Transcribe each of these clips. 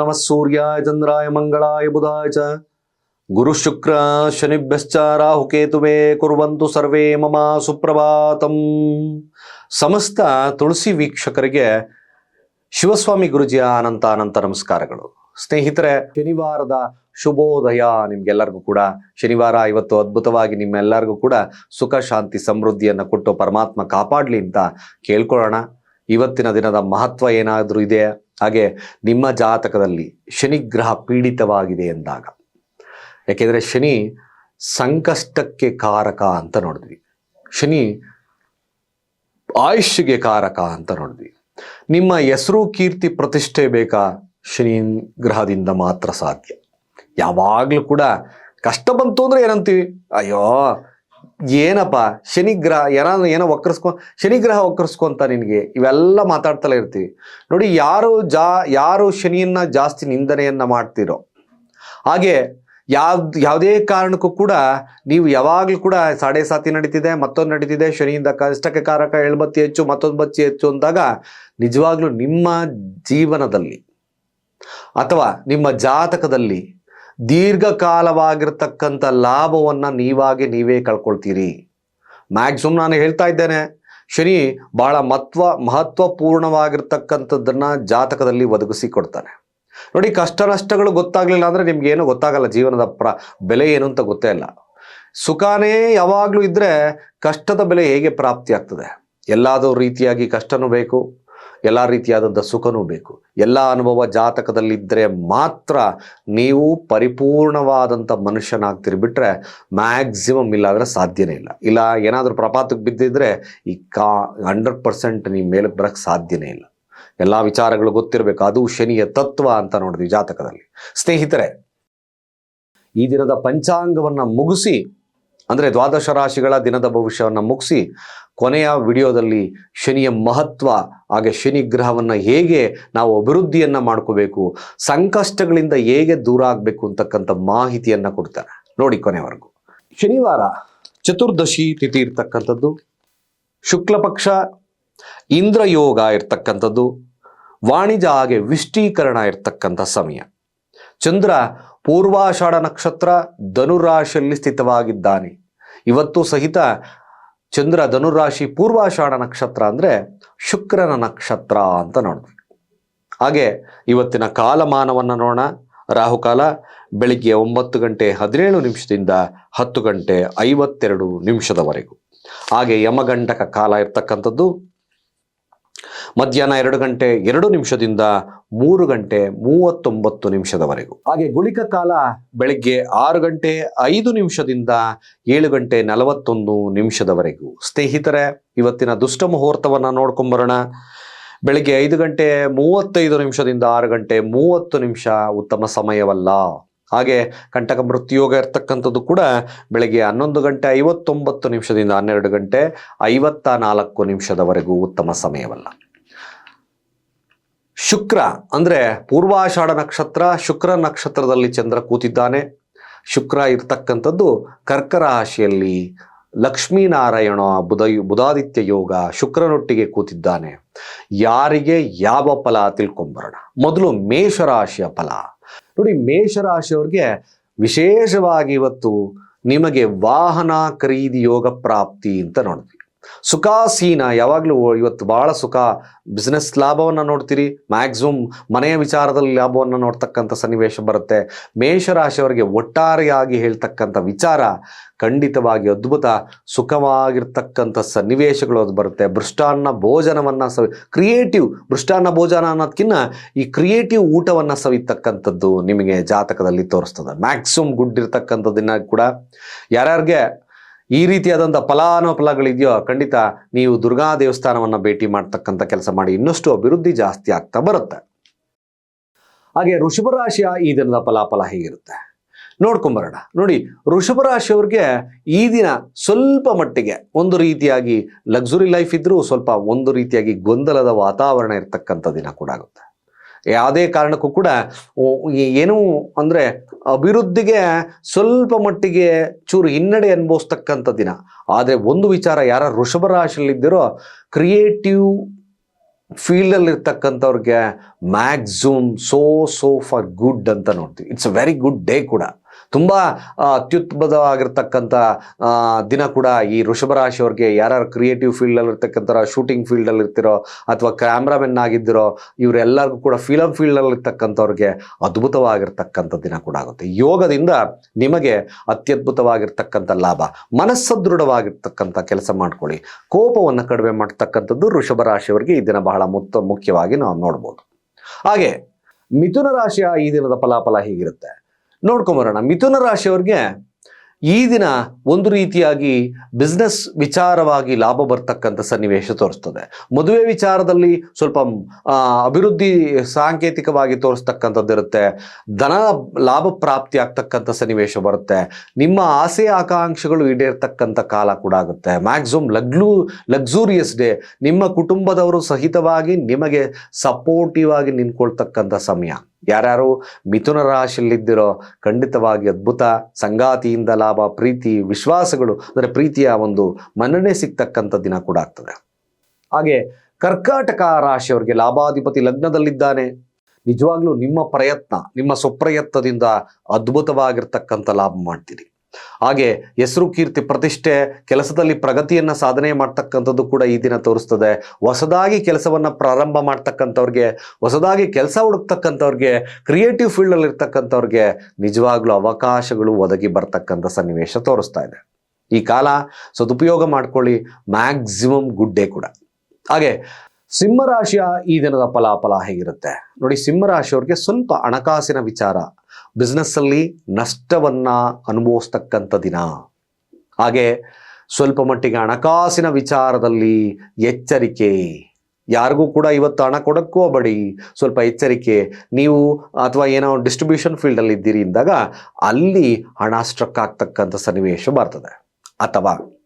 ನಮಃ ಸೂರ್ಯಾಯ ಚಂದ್ರಾಯ ಮಂಗಳಾಯ ಬುಧಾಯ ಚ ಗುರು ಶುಕ್ರ ಶನಿಭ್ಯಶ್ಚ ರಾಹುಕೇತುವೇ ಕುರುವಂತು ಸರ್ವೇ ಮಮ ಸುಪ್ರಭಾತಂ ಸಮಸ್ತ ತುಳಸಿ ವೀಕ್ಷಕರಿಗೆ ಶಿವಸ್ವಾಮಿ ಗುರುಜಿಯ ಅನಂತ ಅನಂತ ನಮಸ್ಕಾರಗಳು. ಸ್ನೇಹಿತರೆ, ಶನಿವಾರದ ಶುಭೋದಯ ನಿಮ್ಗೆಲ್ಲರಿಗೂ ಕೂಡ. ಶನಿವಾರ ಇವತ್ತು ಅದ್ಭುತವಾಗಿ ನಿಮ್ಮೆಲ್ಲರಿಗೂ ಕೂಡ ಸುಖ, ಶಾಂತಿ, ಸಮೃದ್ಧಿಯನ್ನು ಕೊಟ್ಟು ಪರಮಾತ್ಮ ಕಾಪಾಡಲಿ ಅಂತ ಕೇಳ್ಕೊಳ್ಳೋಣ. ಇವತ್ತಿನ ದಿನದ ಮಹತ್ವ ಏನಾದರೂ ಇದೆ ಹಾಗೆ ನಿಮ್ಮ ಜಾತಕದಲ್ಲಿ ಶನಿಗ್ರಹ ಪೀಡಿತವಾಗಿದೆ ಎಂದಾಗ. ಯಾಕೆಂದರೆ ಶನಿ ಸಂಕಷ್ಟಕ್ಕೆ ಕಾರಕ ಅಂತ ನೋಡಿದ್ವಿ. ಶನಿ ಆಯುಷ್ಗೆ ಕಾರಕ ಅಂತ ನೋಡಿದ್ವಿ. ನಿಮ್ಮ ಹೆಸರು, ಕೀರ್ತಿ, ಪ್ರತಿಷ್ಠೆ ಬೇಕಾ? ಶನಿ ಗ್ರಹದಿಂದ ಮಾತ್ರ ಸಾಧ್ಯ. ಯಾವಾಗಲೂ ಕೂಡ ಕಷ್ಟ ಬಂತು ಅಂದ್ರೆ ಏನಂತೀವಿ? ಅಯ್ಯೋ ಏನಪ್ಪ? ಶನಿಗ್ರಹ ಯಾರು ಏನೋ ವಕ್ರಸ್ಕೊ, ಶನಿಗ್ರಹ ವಕ್ರಸ್ಕೊಂತ ನಿನಗೆ ಇವೆಲ್ಲ ಮಾತಾಡ್ತಲೇ ಇರ್ತೀವಿ. ನೋಡಿ, ಯಾರು ಜಾ, ಯಾರು ಶನಿಯನ್ನ ಜಾಸ್ತಿ ನಿಂದನೆಯನ್ನ ಮಾಡ್ತಿರೋ, ಹಾಗೆ ಯಾವ್ದು, ಯಾವುದೇ ಕಾರಣಕ್ಕೂ ಕೂಡ ನೀವು ಯಾವಾಗಲೂ ಕೂಡ ಸಾಡೆ ಸಾತಿ ನಡೀತಿದೆ, ಮತ್ತೊಂದು ನಡೀತಿದೆ, ಶನಿಯಿಂದ ಕಷ್ಟಕ್ಕೆ ಕಾರಕ ಎಳ್ಬತ್ತಿ ಹೆಚ್ಚು, ಮತ್ತೊಂದು ಬತ್ತಿ ಹೆಚ್ಚು ಅಂದಾಗ ನಿಜವಾಗ್ಲೂ ನಿಮ್ಮ ಜೀವನದಲ್ಲಿ ಅಥವಾ ನಿಮ್ಮ ಜಾತಕದಲ್ಲಿ ದೀರ್ಘಕಾಲವಾಗಿರ್ತಕ್ಕಂಥ ಲಾಭವನ್ನು ನೀವಾಗೆ ನೀವೇ ಕಳ್ಕೊಳ್ತೀರಿ. ಮ್ಯಾಕ್ಸಿಮಮ್ ನಾನು ಹೇಳ್ತಾ ಇದ್ದೇನೆ, ಶನಿ ಬಹಳ ಮಹತ್ವ ಮಹತ್ವಪೂರ್ಣವಾಗಿರ್ತಕ್ಕಂಥದ್ದನ್ನು ಜಾತಕದಲ್ಲಿ ಒದಗಿಸಿ ಕೊಡ್ತಾನೆ. ನೋಡಿ, ಕಷ್ಟ ನಷ್ಟಗಳು ಗೊತ್ತಾಗ್ಲಿಲ್ಲ ಅಂದರೆ ನಿಮಗೇನು ಗೊತ್ತಾಗಲ್ಲ, ಜೀವನದ ಪ್ರ, ಬೆಲೆ ಏನು ಅಂತ ಗೊತ್ತೇ ಇಲ್ಲ. ಸುಖಾನೇ ಯಾವಾಗಲೂ ಇದ್ದರೆ ಕಷ್ಟದ ಬೆಲೆ ಹೇಗೆ ಪ್ರಾಪ್ತಿ ಆಗ್ತದೆ ಎಲ್ಲಾದರೂ ರೀತಿಯಾಗಿ ಕಷ್ಟನೂ ಬೇಕು ಎಲ್ಲ ರೀತಿಯಾದಂಥ ಸುಖನೂ ಬೇಕು. ಎಲ್ಲ ಅನುಭವ ಜಾತಕದಲ್ಲಿದ್ದರೆ ಮಾತ್ರ ನೀವು ಪರಿಪೂರ್ಣವಾದಂಥ ಮನುಷ್ಯನಾಗ್ತಿರಿ ಬಿಟ್ರೆ ಮ್ಯಾಕ್ಸಿಮಮ್ ಇಲ್ಲ ಅಂದರೆ ಸಾಧ್ಯನೇ ಇಲ್ಲ. ಇಲ್ಲ, ಏನಾದರೂ ಪ್ರಪಾತಕ್ಕೆ ಬಿದ್ದಿದ್ರೆ ಈ ಕಾ ಹಂಡ್ರೆಡ್ ಪರ್ಸೆಂಟ್ ನೀವು ಮೇಲಕ್ಕೆ ಬರೋಕ್ಕೆ ಸಾಧ್ಯನೇ ಇಲ್ಲ. ಎಲ್ಲ ವಿಚಾರಗಳು ಗೊತ್ತಿರಬೇಕು. ಅದು ಶನಿಯ ತತ್ವ ಅಂತ ನೋಡಿದ್ವಿ ಜಾತಕದಲ್ಲಿ. ಸ್ನೇಹಿತರೆ, ಈ ದಿನದ ಪಂಚಾಂಗವನ್ನು ಮುಗಿಸಿ, ಅಂದರೆ ದ್ವಾದಶ ರಾಶಿಗಳ ದಿನದ ಭವಿಷ್ಯವನ್ನು ಮುಗಿಸಿ ಕೊನೆಯ ವಿಡಿಯೋದಲ್ಲಿ ಶನಿಯ ಮಹತ್ವ, ಹಾಗೆ ಶನಿ ಗ್ರಹವನ್ನು ಹೇಗೆ ನಾವು ಅಭಿವೃದ್ಧಿಯನ್ನು ಮಾಡ್ಕೋಬೇಕು, ಸಂಕಷ್ಟಗಳಿಂದ ಹೇಗೆ ದೂರ ಆಗಬೇಕು ಅಂತಕ್ಕಂಥ ಮಾಹಿತಿಯನ್ನು ಕೊಡ್ತಾರೆ. ನೋಡಿ ಕೊನೆವರೆಗೂ. ಶನಿವಾರ ಚತುರ್ದಶಿ ತಿಥಿ ಇರ್ತಕ್ಕಂಥದ್ದು, ಶುಕ್ಲ ಪಕ್ಷ ಇಂದ್ರಯೋಗ ಇರ್ತಕ್ಕಂಥದ್ದು, ವಾಣಿಜ್ಯ ಹಾಗೆ ವಿಷ್ಟೀಕರಣ ಇರ್ತಕ್ಕಂಥ ಸಮಯ. ಚಂದ್ರ ಪೂರ್ವಾಷಾಢ ನಕ್ಷತ್ರ ಧನುರಾಶಿಯಲ್ಲಿ ಸ್ಥಿತವಾಗಿದ್ದಾನೆ. ಇವತ್ತು ಸಹಿತ ಚಂದ್ರ ಧನುರಾಶಿ ಪೂರ್ವಾಷಾಢ ನಕ್ಷತ್ರ ಅಂದರೆ ಶುಕ್ರನ ನಕ್ಷತ್ರ ಅಂತ ನೋಡಿದ್ವಿ ಹಾಗೆ ಇವತ್ತಿನ ಕಾಲಮಾನವನ್ನು ನೋಡೋಣ. ರಾಹುಕಾಲ ಬೆಳಿಗ್ಗೆ ಒಂಬತ್ತು ಗಂಟೆ ಹದಿನೇಳು ನಿಮಿಷದಿಂದ ಹತ್ತು ಗಂಟೆ ಐವತ್ತೆರಡು ನಿಮಿಷದವರೆಗೂ. ಹಾಗೆ ಯಮಗಂಟಕ ಕಾಲ ಇರ್ತಕ್ಕಂಥದ್ದು ಮಧ್ಯಾಹ್ನ ಎರಡು ಗಂಟೆ ಎರಡು ನಿಮಿಷದಿಂದ ಮೂರು ಗಂಟೆ ಮೂವತ್ತೊಂಬತ್ತು ನಿಮಿಷದವರೆಗೂ. ಹಾಗೆ ಗುಳಿಕ ಕಾಲ ಬೆಳಗ್ಗೆ ಆರು ಗಂಟೆ ಐದು ನಿಮಿಷದಿಂದ ಏಳು ಗಂಟೆ ನಲವತ್ತೊಂದು ನಿಮಿಷದವರೆಗೂ. ಸ್ನೇಹಿತರೆ, ಇವತ್ತಿನ ದುಷ್ಟ ಮುಹೂರ್ತವನ್ನು ನೋಡ್ಕೊಂಬರೋಣ. ಬೆಳಿಗ್ಗೆ ಐದು ಗಂಟೆ ಮೂವತ್ತೈದು ನಿಮಿಷದಿಂದ ಆರು ಗಂಟೆ ಮೂವತ್ತು ನಿಮಿಷ ಉತ್ತಮ ಸಮಯವಲ್ಲ. ಹಾಗೆ ಕಂಟಕ ಮೃತ್ಯುಯೋಗ ಇರ್ತಕ್ಕಂಥದ್ದು ಕೂಡ ಬೆಳಗ್ಗೆ ಹನ್ನೊಂದು ಗಂಟೆ ಐವತ್ತೊಂಬತ್ತು ನಿಮಿಷದಿಂದ ಹನ್ನೆರಡು ಗಂಟೆ ಐವತ್ತ ನಾಲ್ಕು ನಿಮಿಷದವರೆಗೂ ಉತ್ತಮ ಸಮಯವಲ್ಲ. ಶುಕ್ರ ಅಂದ್ರೆ ಪೂರ್ವಾಷಾಢ ನಕ್ಷತ್ರ, ಶುಕ್ರ ನಕ್ಷತ್ರದಲ್ಲಿ ಚಂದ್ರ ಕೂತಿದ್ದಾನೆ. ಶುಕ್ರ ಇರ್ತಕ್ಕಂಥದ್ದು ಕರ್ಕ ರಾಶಿಯಲ್ಲಿ ಲಕ್ಷ್ಮೀನಾರಾಯಣ ಬುಧ, ಬುಧಾದಿತ್ಯ ಯೋಗ ಶುಕ್ರನೊಟ್ಟಿಗೆ ಕೂತಿದ್ದಾನೆ. ಯಾರಿಗೆ? ಯಾವ ಫಲ? ತಿಳ್ಕೊಂಬರೋಣ. ಮೊದಲು ಮೇಷರಾಶಿಯ ಫಲ. ನೋಡಿ, ಮೇಷರಾಶಿಯವ್ರಿಗೆ ವಿಶೇಷವಾಗಿ ಇವತ್ತು ನಿಮಗೆ ವಾಹನ ಖರೀದಿ ಯೋಗ ಪ್ರಾಪ್ತಿ ಅಂತ ನೋಡಿದ್ವಿ. ಸುಖಾಸೀನ ಯಾವಾಗಲೂ ಇವತ್ತು ಭಾಳ ಸುಖ. ಬಿಸ್ನೆಸ್ ಲಾಭವನ್ನು ನೋಡ್ತೀರಿ ಮ್ಯಾಕ್ಸಿಮಮ್ ಮನೆಯ ವಿಚಾರದಲ್ಲಿ ಲಾಭವನ್ನು ನೋಡ್ತಕ್ಕಂಥ ಸನ್ನಿವೇಶ ಬರುತ್ತೆ. ಮೇಷರಾಶಿಯವರಿಗೆ ಒಟ್ಟಾರೆಯಾಗಿ ಹೇಳ್ತಕ್ಕಂಥ ವಿಚಾರ, ಖಂಡಿತವಾಗಿ ಅದ್ಭುತ, ಸುಖವಾಗಿರ್ತಕ್ಕಂಥ ಸನ್ನಿವೇಶಗಳು ಅದು ಬರುತ್ತೆ. ಭೃಷ್ಟಾನ್ನ ಭೋಜನವನ್ನು ಸವಿ ಕ್ರಿಯೇಟಿವ್ ಭೃಷ್ಟಾನ್ನ ಭೋಜನ ಅನ್ನೋದಕ್ಕಿಂತ ಈ ಕ್ರಿಯೇಟಿವ್ ಊಟವನ್ನು ಸವಿತಕ್ಕಂಥದ್ದು ನಿಮಗೆ ಜಾತಕದಲ್ಲಿ ತೋರಿಸ್ತದೆ. ಮ್ಯಾಕ್ಸಿಮಮ್ ಗುಡ್ ಇರ್ತಕ್ಕಂಥದ್ದನ್ನ ಕೂಡ ಯಾರ್ಯಾರಿಗೆ ಈ ರೀತಿಯಾದಂಥ ಫಲಾನುಫಲಗಳಿದೆಯೋ, ಖಂಡಿತ ನೀವು ದುರ್ಗಾ ದೇವಸ್ಥಾನವನ್ನು ಭೇಟಿ ಮಾಡ್ತಕ್ಕಂಥ ಕೆಲಸ ಮಾಡಿ ಇನ್ನಷ್ಟು ಅಭಿವೃದ್ಧಿ ಜಾಸ್ತಿ ಆಗ್ತಾ ಬರುತ್ತೆ. ಹಾಗೆ ರಾಶಿಯ ಈ ದಿನದ ಫಲಾಫಲ ಹೇಗಿರುತ್ತೆ? ನೋಡ್ಕೊಂಬರೋಣ ನೋಡಿ ರಾಶಿಯವ್ರಿಗೆ ಈ ದಿನ ಸ್ವಲ್ಪ ಮಟ್ಟಿಗೆ ಒಂದು ರೀತಿಯಾಗಿ ಲಕ್ಸುರಿ ಲೈಫ್ ಇದ್ದರೂ ಸ್ವಲ್ಪ ಒಂದು ರೀತಿಯಾಗಿ ಗೊಂದಲದ ವಾತಾವರಣ ಇರತಕ್ಕಂಥ ದಿನ ಕೂಡ ಆಗುತ್ತೆ. ಯಾವುದೇ ಕಾರಣಕ್ಕೂ ಕೂಡ ಏನು ಅಂದರೆ ಅಭಿವೃದ್ಧಿಗೆ ಸ್ವಲ್ಪ ಮಟ್ಟಿಗೆ ಚೂರು ಹಿನ್ನಡೆ ಅನುಭವಿಸ್ತಕ್ಕಂಥ ದಿನ. ಆದರೆ ಒಂದು ವಿಚಾರ ಯಾರ ವೃಷಭ ರಾಶಿಯಲ್ಲಿದ್ದೀರೋ creative ಫೀಲ್ಡಲ್ಲಿರ್ತಕ್ಕಂಥವ್ರಿಗೆ maximum so so far good ಅಂತ ನೋಡ್ತೀವಿ. It's a very good day ಕೂಡ. ತುಂಬ ಅತ್ಯುತ್ತಮವಾಗಿರ್ತಕ್ಕಂಥ ದಿನ ಕೂಡ ಈ ವೃಷಭ ರಾಶಿಯವ್ರಿಗೆ ಯಾರ್ಯಾರು ಕ್ರಿಯೇಟಿವ್ ಫೀಲ್ಡಲ್ಲಿ ಇರ್ತಕ್ಕಂಥ ಶೂಟಿಂಗ್ ಫೀಲ್ಡಲ್ಲಿ ಇರ್ತಿರೋ ಅಥವಾ ಕ್ಯಾಮ್ರಾಮೆನ್ ಆಗಿದ್ದಿರೋ ಇವರೆಲ್ಲರಿಗೂ ಕೂಡ ಫಿಲಮ್ ಫೀಲ್ಡಲ್ಲಿ ಇರ್ತಕ್ಕಂಥವ್ರಿಗೆ ಅದ್ಭುತವಾಗಿರ್ತಕ್ಕಂಥ ದಿನ ಕೂಡ ಆಗುತ್ತೆ. ಯೋಗದಿಂದ ನಿಮಗೆ ಅತ್ಯದ್ಭುತವಾಗಿರ್ತಕ್ಕಂಥ ಲಾಭ. ಮನಸ್ಸದೃಢವಾಗಿರ್ತಕ್ಕಂಥ ಕೆಲಸ ಮಾಡ್ಕೊಳ್ಳಿ. ಕೋಪವನ್ನು ಕಡಿಮೆ ಮಾಡ್ತಕ್ಕಂಥದ್ದು ವೃಷಭ ರಾಶಿಯವರಿಗೆ ಈ ದಿನ ಬಹಳ ಮುತ್ತ ಮುಖ್ಯವಾಗಿ ನಾವು ನೋಡ್ಬೋದು. ಹಾಗೆ, ಮಿಥುನ ರಾಶಿಯ ಈ ದಿನದ ಫಲಾಫಲ ಹೀಗಿರುತ್ತೆ? ನೋಡ್ಕೊಂಬರೋಣ ಮಿಥುನ ರಾಶಿಯವ್ರಿಗೆ ಈ ದಿನ ಒಂದು ರೀತಿಯಾಗಿ ಬಿಸ್ನೆಸ್ ವಿಚಾರವಾಗಿ ಲಾಭ ಬರ್ತಕ್ಕಂಥ ಸನ್ನಿವೇಶ ತೋರಿಸ್ತದೆ. ಮದುವೆ ವಿಚಾರದಲ್ಲಿ ಸ್ವಲ್ಪ ಅಭಿವೃದ್ಧಿ ಸಾಂಕೇತಿಕವಾಗಿ ತೋರಿಸ್ತಕ್ಕಂಥದ್ದಿರುತ್ತೆ ಧನ ಲಾಭ ಪ್ರಾಪ್ತಿ ಆಗ್ತಕ್ಕಂಥ ಸನ್ನಿವೇಶ ಬರುತ್ತೆ. ನಿಮ್ಮ ಆಸೆ ಆಕಾಂಕ್ಷೆಗಳು ಈಡೇರ್ತಕ್ಕಂಥ ಕಾಲ ಕೂಡ ಆಗುತ್ತೆ. ಮ್ಯಾಕ್ಸಿಮಮ್ ಲಗ್ಲು ಲಗ್ಸೂರಿಯಸ್ ಡೇ ನಿಮ್ಮ ಕುಟುಂಬದವರು ಸಹಿತವಾಗಿ ನಿಮಗೆ ಸಪೋರ್ಟಿವ್ ಆಗಿ ನಿಂತ್ಕೊಳ್ತಕ್ಕಂಥ ಸಮಯ. ಯಾರ್ಯಾರು ಮಿಥುನ ರಾಶಿಯಲ್ಲಿದ್ದಿರೋ ಖಂಡಿತವಾಗಿ ಅದ್ಭುತ ಸಂಗಾತಿಯಿಂದ ಲಾಭ, ಪ್ರೀತಿ, ವಿಶ್ವಾಸಗಳು, ಅಂದರೆ ಪ್ರೀತಿಯ ಒಂದು ಮನ್ನಣೆ ಸಿಗ್ತಕ್ಕಂಥ ದಿನ ಕೂಡ ಆಗ್ತದೆ. ಹಾಗೆ ಕರ್ಕಾಟಕ ರಾಶಿಯವರಿಗೆ ಲಾಭಾಧಿಪತಿ ಲಗ್ನದಲ್ಲಿದ್ದಾನೆ. ನಿಜವಾಗ್ಲೂ ನಿಮ್ಮ ಪ್ರಯತ್ನ, ನಿಮ್ಮ ಸುಪ್ರಯತ್ನದಿಂದ ಅದ್ಭುತವಾಗಿರ್ತಕ್ಕಂಥ ಲಾಭ ಮಾಡ್ತೀರಿ. ಹಾಗೆ ಹೆಸರು ಕೀರ್ತಿ ಪ್ರತಿಷ್ಠೆ ಕೆಲಸದಲ್ಲಿ ಪ್ರಗತಿಯನ್ನ ಸಾಧನೆ ಮಾಡ್ತಕ್ಕಂಥದ್ದು ಕೂಡ ಈ ದಿನ ತೋರಿಸ್ತದೆ. ಹೊಸದಾಗಿ ಕೆಲಸವನ್ನ ಪ್ರಾರಂಭ ಮಾಡ್ತಕ್ಕಂಥವ್ರಿಗೆ, ಹೊಸದಾಗಿ ಕೆಲಸ ಹುಡುಕ್ತಕ್ಕಂಥವ್ರಿಗೆ ಕ್ರಿಯೇಟಿವ್ ಫೀಲ್ಡಲ್ಲಿ ಇರ್ತಕ್ಕಂಥವ್ರಿಗೆ ನಿಜವಾಗ್ಲೂ ಅವಕಾಶಗಳು ಒದಗಿ ಬರ್ತಕ್ಕಂಥ ಸನ್ನಿವೇಶ ತೋರಿಸ್ತಾ ಇದೆ. ಈ ಕಾಲ ಸದುಪಯೋಗ ಮಾಡ್ಕೊಳ್ಳಿ ಮ್ಯಾಕ್ಸಿಮಮ್ ಗುಡ್ ಡೇ ಕೂಡ. ಹಾಗೆ ಸಿಂಹರಾಶಿಯ ಈ ದಿನದ ಫಲಾಫಲ ಹೇಗಿರುತ್ತೆ? ನೋಡಿ ಸಿಂಹರಾಶಿಯವ್ರಿಗೆ ಸ್ವಲ್ಪ ಹಣಕಾಸಿನ ವಿಚಾರ ಅಲ್ಲಿ ನಷ್ಟವನ್ನ ಅನುಭವಿಸ್ತಕ್ಕಂಥ ದಿನ. ಹಾಗೆ ಸ್ವಲ್ಪ ಮಟ್ಟಿಗೆ ಹಣಕಾಸಿನ ವಿಚಾರದಲ್ಲಿ ಎಚ್ಚರಿಕೆ. ಯಾರಿಗೂ ಕೂಡ ಇವತ್ತು ಹಣ ಕೊಡಕ್ಕೂ ಬಡಿ. ಸ್ವಲ್ಪ ಎಚ್ಚರಿಕೆ. ನೀವು ಅಥವಾ ಏನೋ ಡಿಸ್ಟ್ರಿಬ್ಯೂಷನ್ ಫೀಲ್ಡಲ್ಲಿ ಇದ್ದೀರಿ ಅಂದಾಗ ಅಲ್ಲಿ ಹಣ ಸ್ಟ್ರಕ್ ಆಗ್ತಕ್ಕಂಥ ಸನ್ನಿವೇಶ ಬರ್ತದೆ. ಅಥವಾ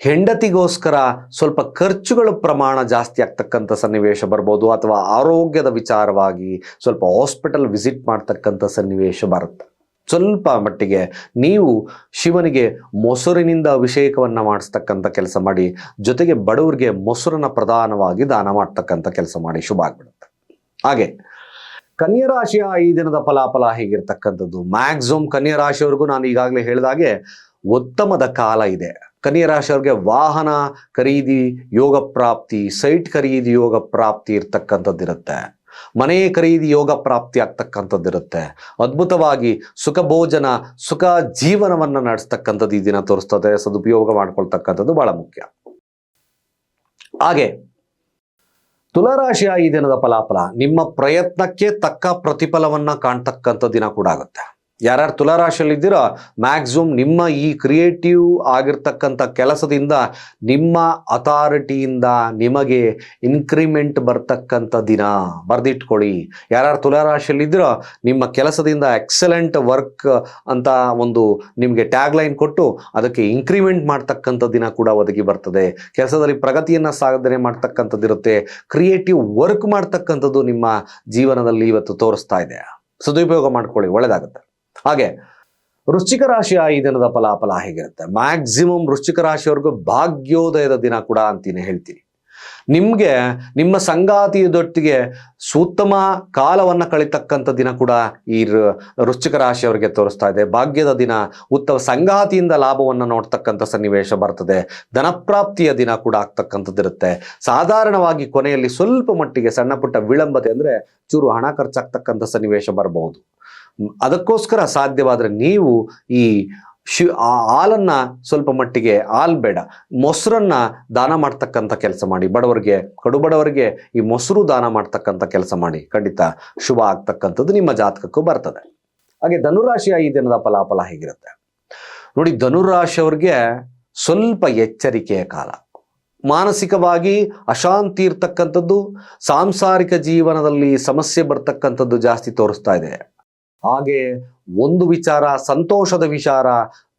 ಹೆಂಡತಿಗೋಸ್ಕರ ಸ್ವಲ್ಪ ಖರ್ಚುಗಳ ಪ್ರಮಾಣ ಜಾಸ್ತಿ ಆಗ್ತಕ್ಕಂಥ ಸನ್ನಿವೇಶ ಬರ್ಬೋದು ಅಥವಾ ಆರೋಗ್ಯದ ವಿಚಾರವಾಗಿ ಸ್ವಲ್ಪ ಹಾಸ್ಪಿಟಲ್ ವಿಸಿಟ್ ಮಾಡ್ತಕ್ಕಂಥ ಸನ್ನಿವೇಶ ಬರುತ್ತೆ. ಸ್ವಲ್ಪ ಮಟ್ಟಿಗೆ ನೀವು ಶಿವನಿಗೆ ಮೊಸರಿನಿಂದ ಅಭಿಷೇಕವನ್ನು ಮಾಡಿಸ್ತಕ್ಕಂಥ ಕೆಲಸ ಮಾಡಿ, ಜೊತೆಗೆ ಬಡವರಿಗೆ ಮೊಸರನ್ನ ಪ್ರಧಾನವಾಗಿ ದಾನ ಮಾಡ್ತಕ್ಕಂಥ ಕೆಲಸ ಮಾಡಿ, ಶುಭ ಆಗ್ಬಿಡುತ್ತೆ. ಹಾಗೆ ಕನ್ಯಾ ರಾಶಿಯ ಈ ದಿನದ ಫಲಾಫಲ ಹೇಗಿರ್ತಕ್ಕಂಥದ್ದು? ಮ್ಯಾಕ್ಸಿಮಮ್ ಕನ್ಯಾ ರಾಶಿಯವರೆಗೂ ನಾನು ಈಗಾಗಲೇ ಹೇಳಿದಾಗೆ, ಉತ್ತಮದ ಕಾಲ ಇದೆ. ಕನ್ಯಾ ರಾಶಿಯವ್ರಿಗೆ ವಾಹನ ಖರೀದಿ ಯೋಗ ಪ್ರಾಪ್ತಿ, ಸೈಟ್ ಖರೀದಿ ಯೋಗ ಪ್ರಾಪ್ತಿ ಇರ್ತಕ್ಕಂಥದ್ದಿರುತ್ತೆ ಮನೆ ಖರೀದಿ ಯೋಗ ಪ್ರಾಪ್ತಿ ಆಗ್ತಕ್ಕಂಥದ್ದಿರುತ್ತೆ ಅದ್ಭುತವಾಗಿ ಸುಖ ಭೋಜನ, ಸುಖ ಜೀವನವನ್ನು ನಡೆಸ್ತಕ್ಕಂಥದ್ದು ಈ ದಿನ ತೋರಿಸ್ತದೆ. ಸದುಪಯೋಗ ಮಾಡ್ಕೊಳ್ತಕ್ಕಂಥದ್ದು ಬಹಳ ಮುಖ್ಯ. ಹಾಗೆ, ತುಲಾರಾಶಿಯ ಈ ದಿನದ ಫಲಾಫಲ ನಿಮ್ಮ ಪ್ರಯತ್ನಕ್ಕೆ ತಕ್ಕ ಪ್ರತಿಫಲವನ್ನ ಕಾಣ್ತಕ್ಕಂಥ ದಿನ ಕೂಡ ಆಗುತ್ತೆ. ಯಾರ್ಯಾರು ತುಲಾರಾಶಿಯಲ್ಲಿದ್ದೀರೋ ಮ್ಯಾಕ್ಸಿಮಮ್ ನಿಮ್ಮ ಈ ಕ್ರಿಯೇಟಿವ್ ಆಗಿರ್ತಕ್ಕಂಥ ಕೆಲಸದಿಂದ ನಿಮ್ಮ ಅಥಾರಿಟಿಯಿಂದ ನಿಮಗೆ ಇನ್ಕ್ರಿಮೆಂಟ್ ಬರ್ತಕ್ಕಂಥ ದಿನ. ಬರೆದಿಟ್ಕೊಳ್ಳಿ. ಯಾರ್ಯಾರು ತುಲಾರಾಶಿಯಲ್ಲಿದ್ದೀರೋ ನಿಮ್ಮ ಕೆಲಸದಿಂದ ಎಕ್ಸಲೆಂಟ್ ವರ್ಕ್ ಅಂತ ಒಂದು ನಿಮಗೆ ಟ್ಯಾಗ್ ಲೈನ್ ಕೊಟ್ಟು ಅದಕ್ಕೆ ಇನ್ಕ್ರಿಮೆಂಟ್ ಮಾಡ್ತಕ್ಕಂಥ ದಿನ ಕೂಡ ಒದಗಿ ಬರ್ತದೆ. ಕೆಲಸದಲ್ಲಿ ಪ್ರಗತಿಯನ್ನು ಸಾಧನೆ ಮಾಡ್ತಕ್ಕಂಥದ್ದು ಇರುತ್ತೆ ಕ್ರಿಯೇಟಿವ್ ವರ್ಕ್ ಮಾಡ್ತಕ್ಕಂಥದ್ದು ನಿಮ್ಮ ಜೀವನದಲ್ಲಿ ಇವತ್ತು ತೋರಿಸ್ತಾ ಇದೆ. ಸದುಪಯೋಗ ಮಾಡ್ಕೊಳ್ಳಿ, ಒಳ್ಳೆದಾಗುತ್ತೆ. ಹಾಗೆ ವೃಶ್ಚಿಕ ರಾಶಿಯ ಈ ದಿನದ ಫಲಾಫಲ ಹೇಗಿರುತ್ತೆ? ಮ್ಯಾಕ್ಸಿಮಮ್ ವೃಶ್ಚಿಕ ರಾಶಿಯವ್ರಿಗೂ ಭಾಗ್ಯೋದಯದ ದಿನ ಕೂಡ ಅಂತೀನಿ, ಹೇಳ್ತೀನಿ. ನಿಮಗೆ ನಿಮ್ಮ ಸಂಗಾತಿಯದೊಟ್ಟಿಗೆ ಸೂತ್ತಮ ಕಾಲವನ್ನು ಕಳಿತಕ್ಕಂಥ ದಿನ ಕೂಡ ಈ ವೃಶ್ಚಿಕ ರಾಶಿಯವರಿಗೆ ತೋರಿಸ್ತಾ ಇದೆ. ಭಾಗ್ಯದ ದಿನ, ಉತ್ತಮ ಸಂಗಾತಿಯಿಂದ ಲಾಭವನ್ನು ನೋಡ್ತಕ್ಕಂಥ ಸನ್ನಿವೇಶ ಬರ್ತದೆ. ಧನಪ್ರಾಪ್ತಿಯ ದಿನ ಕೂಡ ಆಗ್ತಕ್ಕಂಥದ್ದಿರುತ್ತೆ ಸಾಧಾರಣವಾಗಿ ಕೊನೆಯಲ್ಲಿ ಸ್ವಲ್ಪ ಮಟ್ಟಿಗೆ ಸಣ್ಣ ಪುಟ್ಟ ವಿಳಂಬತೆ ಅಂದರೆ ಚೂರು ಹಣ ಖರ್ಚಾಗ್ತಕ್ಕಂಥ ಸನ್ನಿವೇಶ ಬರಬಹುದು ಅದಕ್ಕೋಸ್ಕರ ಸಾಧ್ಯವಾದರೆ ನೀವು ಈ ಶಿ, ಆ ಹಾಲನ್ನ ಸ್ವಲ್ಪ ಮಟ್ಟಿಗೆ ಹಾಲು ಬೇಡ. ಮೊಸರನ್ನ ದಾನ ಮಾಡ್ತಕ್ಕಂಥ ಕೆಲಸ ಮಾಡಿ. ಬಡವರಿಗೆ, ಕಡು ಬಡವರಿಗೆ ಈ ಮೊಸರು ದಾನ ಮಾಡ್ತಕ್ಕಂಥ ಕೆಲಸ ಮಾಡಿ. ಖಂಡಿತ ಶುಭ ಆಗ್ತಕ್ಕಂಥದ್ದು ನಿಮ್ಮ ಜಾತಕಕ್ಕೂ ಬರ್ತದೆ. ಹಾಗೆ ಧನುರಾಶಿಯ ಈ ದಿನದ ಫಲಾಫಲ ಹೇಗಿರುತ್ತೆ? ನೋಡಿ, ಧನುರಾಶಿಯವ್ರಿಗೆ ಸ್ವಲ್ಪ ಎಚ್ಚರಿಕೆಯ ಕಾಲ. ಮಾನಸಿಕವಾಗಿ ಅಶಾಂತಿ ಇರ್ತಕ್ಕಂಥದ್ದು, ಸಾಂಸಾರಿಕ ಜೀವನದಲ್ಲಿ ಸಮಸ್ಯೆ ಬರ್ತಕ್ಕಂಥದ್ದು ಜಾಸ್ತಿ ತೋರಿಸ್ತಾ ಇದೆ. ಹಾಗೆ ಒಂದು ವಿಚಾರ, ಸಂತೋಷದ ವಿಚಾರ,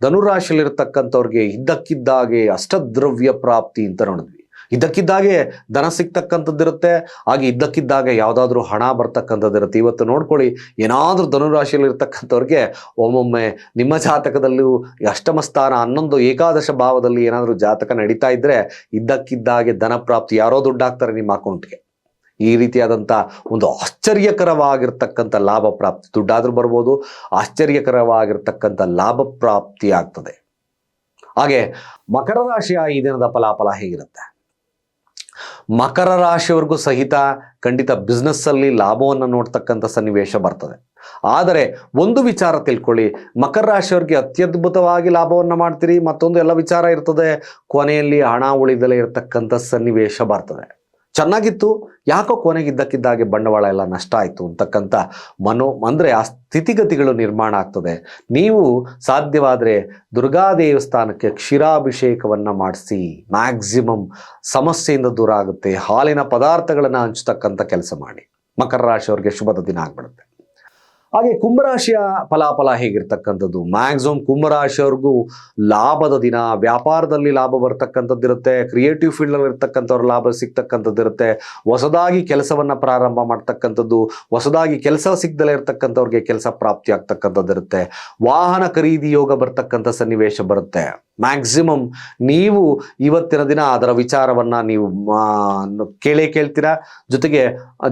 ಧನುರಾಶಿಯಲ್ಲಿರತಕ್ಕಂಥವ್ರಿಗೆ ಇದ್ದಕ್ಕಿದ್ದಾಗೆ ಅಷ್ಟದ್ರವ್ಯ ಪ್ರಾಪ್ತಿ ಅಂತ ನೋಡಿದ್ವಿ. ಇದ್ದಕ್ಕಿದ್ದಾಗೆ ಧನ ಸಿಗ್ತಕ್ಕಂಥದ್ದಿರುತ್ತೆ, ಹಾಗೆ ಇದ್ದಕ್ಕಿದ್ದಾಗೆ ಯಾವುದಾದ್ರೂ ಹಣ ಬರ್ತಕ್ಕಂಥದ್ದಿರುತ್ತೆ. ಇವತ್ತು ನೋಡ್ಕೊಳ್ಳಿ, ಏನಾದರೂ ಧನುರಾಶಿಯಲ್ಲಿರ್ತಕ್ಕಂಥವ್ರಿಗೆ ಒಮ್ಮೊಮ್ಮೆ ನಿಮ್ಮ ಜಾತಕದಲ್ಲೂ ಅಷ್ಟಮ ಸ್ಥಾನ, ಹನ್ನೊಂದು ಏಕಾದಶ ಭಾವದಲ್ಲಿ ಏನಾದರೂ ಜಾತಕ ನಡೀತಾ ಇದ್ರೆ ಇದ್ದಕ್ಕಿದ್ದಾಗೆ ಧನ ಪ್ರಾಪ್ತಿ ಯಾರೋ ದುಡ್ಡು ಹಾಕ್ತಾರೆ ನಿಮ್ಮ ಅಕೌಂಟ್ಗೆ. ಈ ರೀತಿಯಾದಂಥ ಒಂದು ಆಶ್ಚರ್ಯಕರವಾಗಿರ್ತಕ್ಕಂಥ ಲಾಭ ಪ್ರಾಪ್ತಿ. ದುಡ್ಡಾದರೂ ಬರ್ಬೋದು, ಆಶ್ಚರ್ಯಕರವಾಗಿರ್ತಕ್ಕಂಥ ಲಾಭ ಪ್ರಾಪ್ತಿ ಆಗ್ತದೆ. ಹಾಗೆ ಮಕರ ರಾಶಿಯ ಈ ದಿನದ ಫಲಾಫಲ ಹೇಗಿರುತ್ತೆ? ಮಕರ ರಾಶಿಯವರೆಗೂ ಸಹಿತ ಖಂಡಿತ ಬಿಸ್ನೆಸ್ಸಲ್ಲಿ ಲಾಭವನ್ನು ನೋಡ್ತಕ್ಕಂಥ ಸನ್ನಿವೇಶ ಬರ್ತದೆ. ಆದರೆ ಒಂದು ವಿಚಾರ ತಿಳ್ಕೊಳ್ಳಿ, ಮಕರ ರಾಶಿಯವರಿಗೆ ಅತ್ಯದ್ಭುತವಾಗಿ ಲಾಭವನ್ನು ಮಾಡ್ತೀರಿ, ಮತ್ತೊಂದು ಎಲ್ಲ ವಿಚಾರ ಇರ್ತದೆ, ಕೊನೆಯಲ್ಲಿ ಹಣ ಉಳಿದಲೇ ಇರತಕ್ಕಂಥ ಸನ್ನಿವೇಶ ಬರ್ತದೆ. ಚೆನ್ನಾಗಿತ್ತು. ಯಾಕೋ ಕೊನೆಗಿದ್ದಕ್ಕಿದ್ದಾಗೆ ಬಂಡವಾಳ ಎಲ್ಲ ನಷ್ಟ ಆಯಿತು ಅಂತಕ್ಕಂಥ ಮನೋ, ಅಂದರೆ ಆ ಸ್ಥಿತಿಗತಿಗಳು ನಿರ್ಮಾಣ ಆಗ್ತದೆ. ನೀವು ಸಾಧ್ಯವಾದರೆ ದುರ್ಗಾ ದೇವಸ್ಥಾನಕ್ಕೆ ಕ್ಷೀರಾಭಿಷೇಕವನ್ನು ಮಾಡಿಸಿ ಮ್ಯಾಕ್ಸಿಮಮ್ ಸಮಸ್ಯೆಯಿಂದ ದೂರ ಆಗುತ್ತೆ. ಹಾಲಿನ ಪದಾರ್ಥಗಳನ್ನು ಹಂಚತಕ್ಕಂಥ ಕೆಲಸ ಮಾಡಿ. ಮಕರ ರಾಶಿಯವರಿಗೆ ಶುಭದ ದಿನ ಆಗ್ಬಿಡುತ್ತೆ. ಹಾಗೆ ಕುಂಭರಾಶಿಯ ಫಲಾಫಲ ಹೇಗಿರ್ತಕ್ಕಂಥದ್ದು? ಮ್ಯಾಕ್ಸಿಮಮ್ ಕುಂಭರಾಶಿಯವ್ರಿಗೂ ಲಾಭದ ದಿನ, ವ್ಯಾಪಾರದಲ್ಲಿ ಲಾಭ ಬರ್ತಕ್ಕಂಥದ್ದಿರುತ್ತೆ ಕ್ರಿಯೇಟಿವ್ ಫೀಲ್ಡಲ್ಲಿ ಇರ್ತಕ್ಕಂಥವ್ರ ಲಾಭ ಸಿಗ್ತಕ್ಕಂಥದ್ದಿರುತ್ತೆ, ಹೊಸದಾಗಿ ಕೆಲಸವನ್ನು ಪ್ರಾರಂಭ ಮಾಡ್ತಕ್ಕಂಥದ್ದು, ಹೊಸದಾಗಿ ಕೆಲಸ ಸಿಗ್ದಲೇ ಇರ್ತಕ್ಕಂಥವ್ರಿಗೆ ಕೆಲಸ ಪ್ರಾಪ್ತಿ ಆಗ್ತಕ್ಕಂಥದ್ದಿರುತ್ತೆ ವಾಹನ ಖರೀದಿ ಯೋಗ ಬರ್ತಕ್ಕಂಥ ಸನ್ನಿವೇಶ ಬರುತ್ತೆ. ಮ್ಯಾಕ್ಸಿಮಮ್ ನೀವು ಇವತ್ತಿನ ದಿನ ಅದರ ವಿಚಾರವನ್ನ ನೀವು ಕೇಳೇ ಕೇಳ್ತೀರಾ? ಜೊತೆಗೆ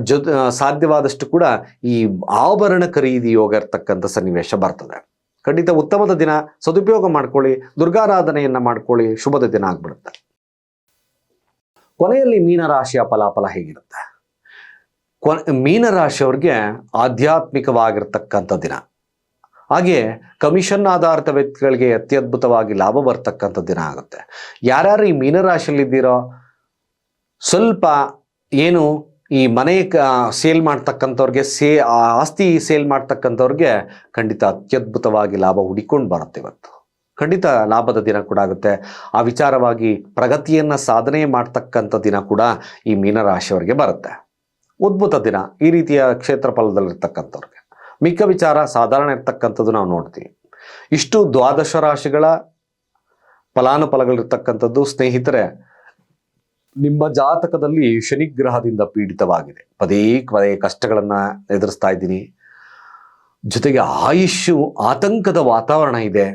ಜೊತೆ ಸಾಧ್ಯವಾದಷ್ಟು ಕೂಡ ಈ ಆಭರಣ ಖರೀದಿ ಯೋಗ ಇರ್ತಕ್ಕಂಥ ಸನ್ನಿವೇಶ ಬರ್ತದೆ. ಖಂಡಿತ ಉತ್ತಮದ ದಿನ. ಸದುಪಯೋಗ ಮಾಡ್ಕೊಳ್ಳಿ. ದುರ್ಗಾರಾಧನೆಯನ್ನ ಮಾಡ್ಕೊಳ್ಳಿ. ಶುಭದ ದಿನ ಆಗ್ಬಿಡುತ್ತೆ. ಕೊನೆಯಲ್ಲಿ ಮೀನರಾಶಿಯ ಫಲಾಫಲ ಹೇಗಿರುತ್ತೆ? ಕೊನೆ ಮೀನರಾಶಿಯವ್ರಿಗೆ ಆಧ್ಯಾತ್ಮಿಕವಾಗಿರ್ತಕ್ಕಂಥ ದಿನ. ಹಾಗೆ ಕಮಿಷನ್ ಆಧಾರಿತ ವ್ಯಕ್ತಿಗಳಿಗೆ ಅತ್ಯದ್ಭುತವಾಗಿ ಲಾಭ ಬರ್ತಕ್ಕಂಥ ದಿನ ಆಗುತ್ತೆ. ಯಾರ್ಯಾರು ಈ ಮೀನರಾಶಿಯಲ್ಲಿದ್ದೀರೋ ಸ್ವಲ್ಪ ಏನು ಈ ಮನೆ ಸೇಲ್ ಮಾಡ್ತಕ್ಕಂಥವ್ರಿಗೆ ಸೇ ಆಸ್ತಿ ಸೇಲ್ ಮಾಡ್ತಕ್ಕಂಥವ್ರಿಗೆ ಖಂಡಿತ ಅತ್ಯದ್ಭುತವಾಗಿ ಲಾಭ ಹುಡಿಕೊಂಡು ಬರುತ್ತೆ ಇವತ್ತು. ಖಂಡಿತ ಲಾಭದ ದಿನ ಕೂಡ ಆಗುತ್ತೆ. ಆ ವಿಚಾರವಾಗಿ ಪ್ರಗತಿಯನ್ನು ಸಾಧನೆ ಮಾಡ್ತಕ್ಕಂಥ ದಿನ ಕೂಡ ಈ ಮೀನರಾಶಿಯವರಿಗೆ ಬರುತ್ತೆ. ಉದ್ಭುತ ದಿನ. ಈ ರೀತಿಯ ಕ್ಷೇತ್ರ ಫಲದಲ್ಲಿರ್ತಕ್ಕಂಥವ್ರಿಗೆ ಮಿಕ್ಕ ವಿಚಾರ ಸಾಧಾರಣ ಇರ್ತಕ್ಕಂಥದ್ದು ನಾವು ನೋಡ್ತೀವಿ. ಇಷ್ಟು ದ್ವಾದಶ ರಾಶಿಗಳ ಫಲಾನುಫಲಗಳಿರ್ತಕ್ಕಂಥದ್ದು ಸ್ನೇಹಿತರೆ, ನಿಮ್ಮ ಜಾತಕದಲ್ಲಿ ಶನಿಗ್ರಹದಿಂದ ಪೀಡಿತವಾಗಿದೆ. ಪದೇ ಪದೇ ಕಷ್ಟಗಳನ್ನು ಎದುರಿಸ್ತಾ ಇದ್ದೀನಿ. ಜೊತೆಗೆ ಆಯುಷ್ಯು ಆತಂಕದ ವಾತಾವರಣ ಇದೆ.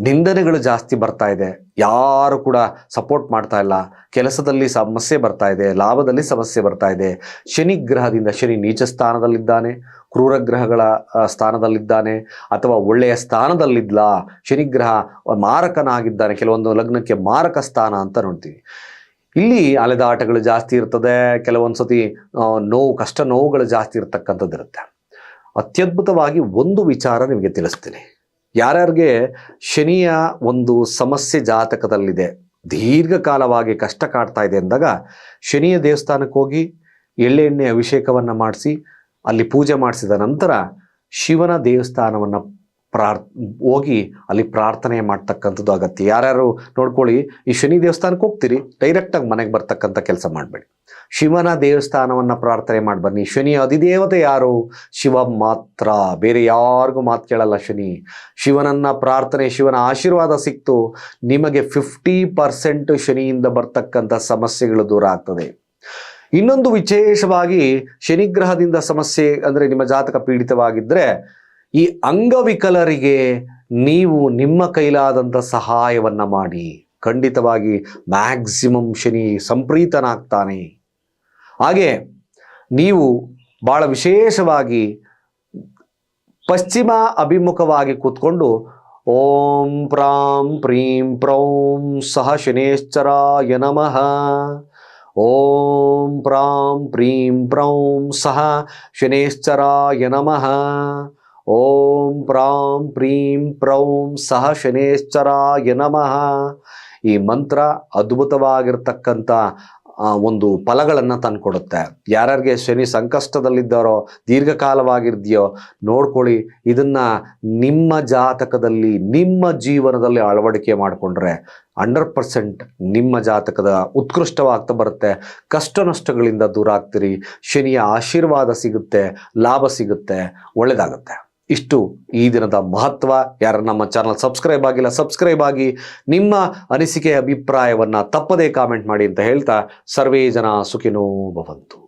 ನಿಂದನೆಗಳು ಜಾಸ್ತಿ ಬರ್ತಾ ಇದೆ. ಯಾರು ಕೂಡ ಸಪೋರ್ಟ್ ಮಾಡ್ತಾ ಇಲ್ಲ. ಕೆಲಸದಲ್ಲಿ ಸಮಸ್ಯೆ ಬರ್ತಾ ಇದೆ. ಲಾಭದಲ್ಲಿ ಸಮಸ್ಯೆ ಬರ್ತಾ ಇದೆ. ಶನಿ ಗ್ರಹದಿಂದ ಶನಿ ನೀಚ ಸ್ಥಾನದಲ್ಲಿದ್ದಾನೆ ಕ್ರೂರ ಗ್ರಹಗಳ ಆ, ಸ್ಥಾನದಲ್ಲಿದ್ದಾನೆ ಅಥವಾ ಒಳ್ಳೆಯ ಸ್ಥಾನದಲ್ಲಿದ್ಲ ಶನಿಗ್ರಹ ಮಾರಕನಾಗಿದ್ದಾನೆ ಕೆಲವೊಂದು ಲಗ್ನಕ್ಕೆ ಮಾರಕ ಸ್ಥಾನ ಅಂತ ನೋಡ್ತೀವಿ. ಇಲ್ಲಿ ಅಲೆದಾಟಗಳು ಜಾಸ್ತಿ ಇರ್ತದೆ ಕೆಲವೊಂದು ಸತಿ ನೋವು ಕಷ್ಟ ನೋವುಗಳು ಜಾಸ್ತಿ ಇರ್ತಕ್ಕಂಥದ್ದು ಇರುತ್ತೆ. ಅತ್ಯದ್ಭುತವಾಗಿ ಒಂದು ವಿಚಾರ ನಿಮಗೆ ತಿಳಿಸ್ತೀನಿ. ಯಾರ್ಯಾರಿಗೆ ಶನಿಯ ಒಂದು ಸಮಸ್ಯೆ ಜಾತಕದಲ್ಲಿದೆ ದೀರ್ಘಕಾಲವಾಗಿ ಕಷ್ಟ ಕಾಡ್ತಾ ಇದೆ ಅಂದಾಗ ಶನಿಯ ದೇವಸ್ಥಾನಕ್ಕೆ ಹೋಗಿ ಎಳ್ಳೆಣ್ಣೆ ಅಭಿಷೇಕವನ್ನು ಮಾಡಿಸಿ ಅಲ್ಲಿ ಪೂಜೆ ಮಾಡಿಸಿದ ನಂತರ ಶಿವನ ದೇವಸ್ಥಾನವನ್ನು ಪ್ರಾರ್, ಹೋಗಿ ಅಲ್ಲಿ ಪ್ರಾರ್ಥನೆ ಮಾಡ್ತಕ್ಕಂಥದ್ದು ಅಗತ್ಯ. ಯಾರ್ಯಾರು ನೋಡ್ಕೊಳ್ಳಿ, ಈ ಶನಿ ದೇವಸ್ಥಾನಕ್ಕೆ ಹೋಗ್ತೀರಿ ಡೈರೆಕ್ಟಾಗಿ ಮನೆಗೆ ಬರ್ತಕ್ಕಂಥ ಕೆಲಸ ಮಾಡಬೇಡಿ. ಶಿವನ ದೇವಸ್ಥಾನವನ್ನು ಪ್ರಾರ್ಥನೆ ಮಾಡಿ ಬನ್ನಿ. ಶನಿ ಅಧಿದೇವತೆ ಯಾರು? ಶಿವ ಮಾತ್ರ. ಬೇರೆ ಯಾರಿಗೂ ಮಾತು ಕೇಳಲ್ಲ ಶನಿ. ಶಿವನನ್ನ ಪ್ರಾರ್ಥನೆ, ಶಿವನ ಆಶೀರ್ವಾದ ಸಿಕ್ತು. ನಿಮಗೆ ಫಿಫ್ಟಿ ಪರ್ಸೆಂಟ್ ಶನಿಯಿಂದ ಬರ್ತಕ್ಕಂಥ ಸಮಸ್ಯೆಗಳು ದೂರ ಆಗ್ತದೆ. ಇನ್ನೊಂದು ವಿಶೇಷವಾಗಿ ಶನಿಗ್ರಹದಿಂದ ಸಮಸ್ಯೆ ಅಂದರೆ ನಿಮ್ಮ ಜಾತಕ ಪೀಡಿತವಾಗಿದ್ದರೆ ಈ ಅಂಗವಿಕಲರಿಗೆ ನೀವು ನಿಮ್ಮ ಕೈಲಾದಂಥ ಸಹಾಯವನ್ನು ಮಾಡಿ. ಖಂಡಿತವಾಗಿ ಮ್ಯಾಕ್ಸಿಮಮ್ ಶನಿ ಸಂಪ್ರೀತನಾಗ್ತಾನೆ. ಹಾಗೆ ನೀವು ಭಾಳ ವಿಶೇಷವಾಗಿ ಪಶ್ಚಿಮ ಅಭಿಮುಖವಾಗಿ ಕೂತ್ಕೊಂಡು ಓಂ ಪ್ರಾಂ ಪ್ರೀಂ ಪ್ರೌಂ ಸಹ ಶನೇಶ್ಚರಾಯ ನಮಃ. ಓಂ ಪ್ರಾಂ ಪ್ರೀಂ ಪ್ರೌಂ ಸಹ ಶನೇಶ್ಚರಾಯ ನಮಃ ಓಂ ಪ್ರಾಂ ಪ್ರೀಂ ಪ್ರೌಂ ಸಹ ಶನೇಶ್ಚರಾಯ ನಮಃ ಈ ಮಂತ್ರ ಅದ್ಭುತವಾಗಿರ್ತಕ್ಕಂಥ ಒಂದು ಫಲಗಳನ್ನು ತಂದುಕೊಡುತ್ತೆ. ಯಾರ್ಯಾರಿಗೆ ಶನಿ ಸಂಕಷ್ಟದಲ್ಲಿದ್ದಾರೋ ದೀರ್ಘಕಾಲವಾಗಿದೆಯೋ ನೋಡ್ಕೊಳ್ಳಿ, ಇದನ್ನು ನಿಮ್ಮ ಜಾತಕದಲ್ಲಿ, ನಿಮ್ಮ ಜೀವನದಲ್ಲಿ ಅಳವಡಿಕೆ ಮಾಡಿಕೊಂಡ್ರೆ ಹಂಡ್ರೆಡ್ ಪರ್ಸೆಂಟ್ ನಿಮ್ಮ ಜಾತಕದ ಉತ್ಕೃಷ್ಟವಾಗ್ತಾ ಬರುತ್ತೆ. ಕಷ್ಟ ನಷ್ಟಗಳಿಂದ ದೂರ ಆಗ್ತೀರಿ. ಶನಿಯ ಆಶೀರ್ವಾದ ಸಿಗುತ್ತೆ, ಲಾಭ ಸಿಗುತ್ತೆ ಒಳ್ಳೆಯದಾಗುತ್ತೆ ಇಷ್ಟು ಈ ದಿನದ ಮಹತ್ವ. ಯಾರು ನಮ್ಮ ಚಾನಲ್ ಸಬ್ಸ್ಕ್ರೈಬ್ ಆಗಿಲ್ಲ, ಸಬ್ಸ್ಕ್ರೈಬ್ ಆಗಿ ನಿಮ್ಮ ಅನಿಸಿಕೆ, ಅಭಿಪ್ರಾಯವನ್ನು ತಪ್ಪದೇ ಕಾಮೆಂಟ್ ಮಾಡಿ ಅಂತ ಹೇಳ್ತಾ ಸರ್ವೇ ಜನ ಸುಖಿನೋ ಭವಂತು.